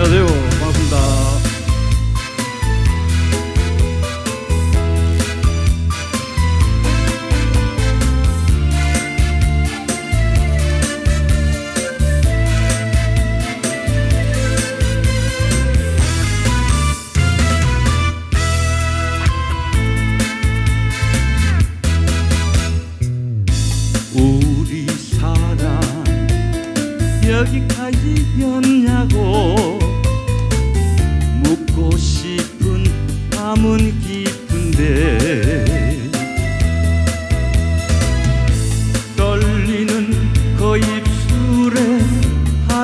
안녕하세요. 반갑습니다. 우리 사랑 여기까지였냐고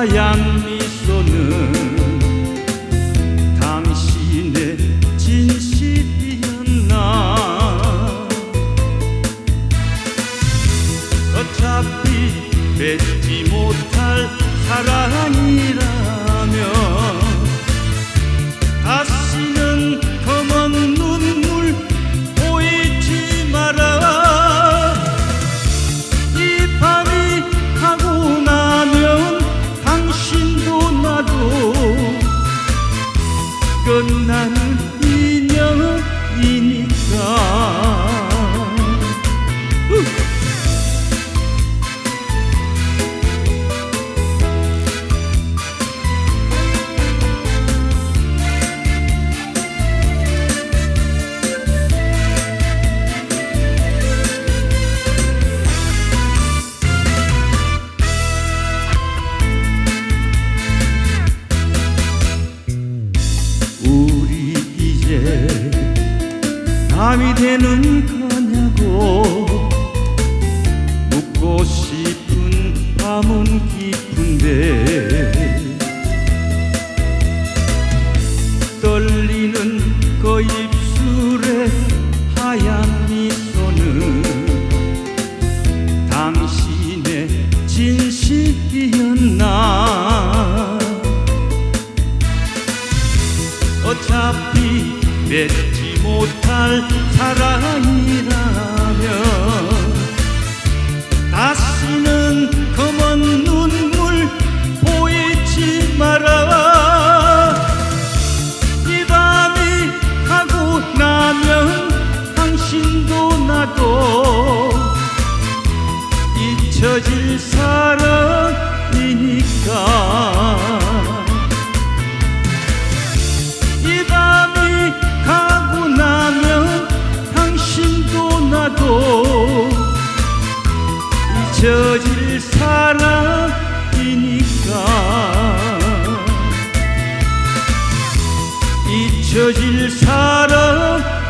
하얀 미소는 당신의 진실이었나? 어차피 맺지 못할 사랑이라 남이 되는 거냐고. 묻고 싶은 밤은 깊은데 떨리는 그 입술에 하얀 미소는 당신의 진실이었나. 어차피 맺지 못할 사랑이라면 다시는 검은 눈물 보이지 마라. 이 밤이 가고 나면 당신도 나도 잊혀질 사랑이니까 잊혀질 사랑이니까. 잊혀질 사랑이니까